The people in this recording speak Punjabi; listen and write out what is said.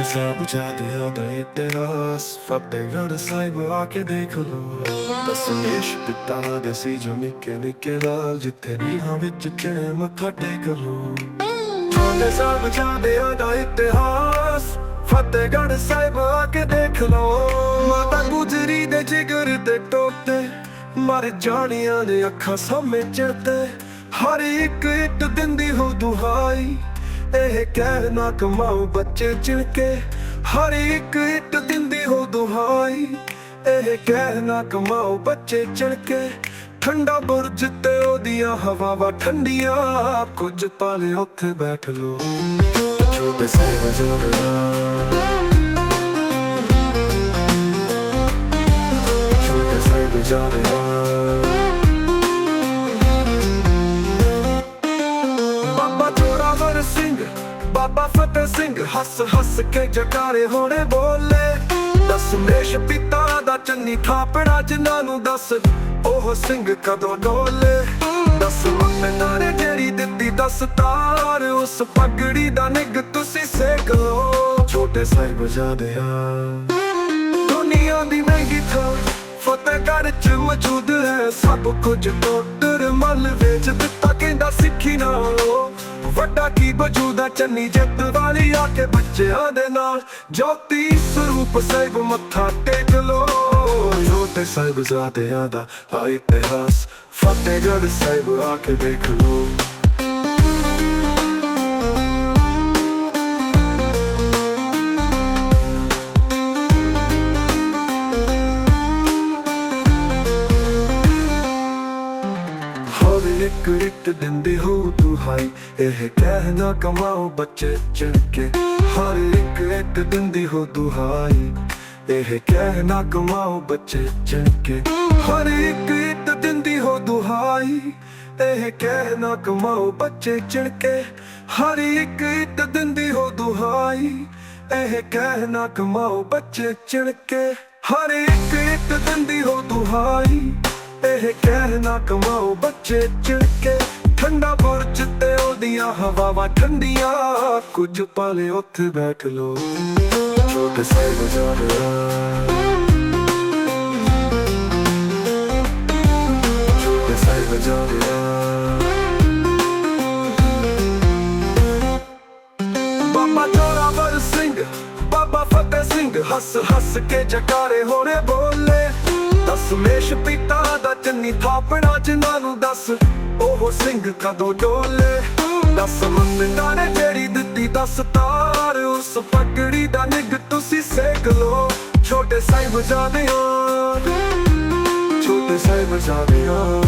ਛੋਟੇ ਸਾਹਿਬ ਜਾਦਿਆਂ ਦਾ ਇਤਿਹਾਸ। ਫਤਿਹਗੜ੍ਹ ਸਾਹਿਬ ਆ ਕੇ ਦੇਖ ਲੋ ਦਸਮੇਸ਼ ਪਿਤਾ ਦੇ ਜੋ ਨਿੱਕੇ ਨਿੱਕੇ ਲਾਲ, ਜਿੱਥੇ ਨੀਹਾਂ ਵਿੱਚ ਚਿਣੇ ਮੱਥਾ ਟੇਕ ਲੋ ਛੋਟੇ ਸਾਹਿਬ ਜਾਦਿਆਂ ਦਾ ਇਤਿਹਾਸ ਫਤਿਹਗੜ੍ਹ ਸਾਹਿਬ ਆ ਕੇ ਦੇਖ ਲੋ ਮਾਤਾ ਗੁਜਰੀ ਦੇ ਜਿਗਰ ਤੇ ਟੋਤੇ ਮਰ ਜਾਣੀਆਂ ਨੇ ਅੱਖਾਂ ਸਾਹਮਣੇ ਚੜਦੇ ਹਰ ਇੱਕ ਇੱਟ ਦਿੰਦੀ ਹੋ ਦੁਹਾਈ। ਇਹ ਕਹਿ ਨਾ ਕਮਾਓ ਬੱਚੇ ਚਿਣਕੇ। ਹਰ ਇੱਕ ਇੱਟ ਦਿੰਦੀ ਹੋ ਦੁਹਾਈ। ਇਹ ਕਹਿ ਨਾ ਕਮਾਓ ਬੱਚੇ ਚਿਣਕੇ। ਠੰਡਾ ਬੁਰਜ ਤੇ ਉਹਦੀਆਂ ਹਵਾਵਾਂ ਠੰਡੀਆਂ। ਕੁਝ ਪਲ ਉੱਥੇ ਬੈਠ ਲੋ ਛੋਟੇ ਸੇ ਵਜੋੜਾ ਛੋਟੇ ਸੇ ਵਜੋੜਾ ਬਾਬਾ ਫਤਿਹ ਸਿੰਘ ਹੱਸ ਹੱਸ ਕੇ ਜਗਾਰੇ ਹੋਣੇ ਬੋਲੇ। ਦਸ ਮੇਸ਼ ਪਿਤਾ ਦਾ ਚੰਨੀ ਥਾਪੜਾ ਜਿਨ੍ਹਾਂ ਨੂੰ ਦੱਸ, ਉਹ ਸਿੰਘ ਕਦੋਂ ਡੋਲੇ। ਦਸ ਮੰਨਾਂ ਨੇ ਜਿਹੜੀ ਦਿੱਤੀ ਦਸ ਤਾਰ, ਉਸ ਪਗੜੀ ਦਾ ਨਿੱਗ ਤੁਸੀਂ ਸੇਕ ਲੋ ਛੋਟੇ ਸਾਹਿਬ ਜਾਦਿਆ ਦੁਨੀਆ ਦੀ ਮਹਿੰਗੀ ਥਾਂ ਫਤਿਹਗੜ੍ਹ ਚ ਮੌਜੂਦ ਹੈ। ਸਭ ਕੁਝ ਟੋਟਰ ਮੱਲ ਵੇਚ ਦਿੱਤਾ, ਕਹਿੰਦਾ ਸਿੱਖੀ ਨਾਲੋਂ। ਵੱਡਾ ਕੀ ਵਜੂਦਾ ਚੰਨੀ ਜਿੱਤ ਵਾਲੀ ਆ ਕੇ ਬੱਚਿਆਂ ਦੇ ਨਾਲ। ਜੋਤੀ ਸਰੂਪ ਸਾਹਿਬ ਮੱਥਾ ਟੇਕ ਲੋ। ਛੋਟੇ ਸਾਹਿਬ ਜ਼ਾਦਿਆਂ ਦਾ ਆ ਇਤਿਹਾਸ, ਫਤਿਹਗੜ੍ਹ ਸਾਹਿਬ ਆ ਕੇ ਦੇਖ ਲੋ। ਹਰ ਇੱਕ ਦਿੰਦੇ ਹੋ ਦੁਹਾਈ ਇਹ ਕਹਿ ਨਾ ਕਮਾਓ ਬੱਚੇ ਚਿਣਕੇ ਹਰ ਇੱਕ ਇੱਕ ਦਿੰਦੀ ਹੋ ਦੁਹਾਈ ਇਹ ਕਹਿ ਨਾ ਕਮਾਓ ਬੱਚੇ ਚਿਣਕੇ ਹਰ ਇੱਕ ਇੱਕ ਦਿੰਦੀ ਹੋ ਦੁਹਾਈ ਇਹ ਕਹਿ ਕਮਾਓ ਬੱਚੇ ਚਿਣਕੇ ਹਰ ਇੱਕ ਇੱਕ ਦਿੰਦੀ ਹੋ ਦੁਹਾਈ ਇਹ ਕਹਿ ਕਮਾਓ ਬੱਚੇ ਚਿਣਕੇ ਹਰ ਇੱਕ ਇੱਕ ਦਿੰਦੀ ਹੋ ਦੁਹਾਈ ਇਹ ਕਹਿਣਾ ਕਮਾਓ, ਬੱਚੇ ਚਿੜਕੇ। ਠੰਡਾ ਬੁਰਜ ਤੇ ਉਹਦੀਆਂ ਹਵਾਵਾਂ ਠੰਡੀਆਂ। ਕੁਝ ਪਾਲੇ ਉੱਥੇ ਬੈਠ ਲੋ। ਛੋਟੇ ਸੇ ਬਜ਼ਾਰਾ ਛੋਟੇ ਸੇ ਬਜ਼ਾਰਾ ਬਾਬਾ ਜੋਰਾਵਰ ਸਿੰਘ, ਬਾਬਾ ਫਤਿਹ ਸਿੰਘ ਹੱਸ ਹੱਸ ਕੇ ਜਕਾਰੇ ਹੋਣੇ ਬੋਲੇ। ਦਸ ਮੇਸ਼ ਪਿਤਾ ਦਾ ਚੰਨੀ ਥਾਪੜਾ ਜਿਨ੍ਹਾਂ ਨੂੰ ਦੱਸ। ਉਹ ਸਿੰਘ ਕਦੋਂ ਡੋਲੇ? ਦੱਸ ਮੰਨਾਂ ਨੇ ਜਿਹੜੀ ਦਿੱਤੀ ਦਸ ਤਾਰ। ਉਸ ਪਗੜੀ ਦਾ ਨਿੱਗ ਤੁਸੀਂ ਸੇਕ ਲੋ। ਛੋਟੇ ਸਾਹਿਬ ਜਾਦਿਆਂ ਛੋਟੇ ਸਾਹਿਬ ਜਾਦਿਆਂ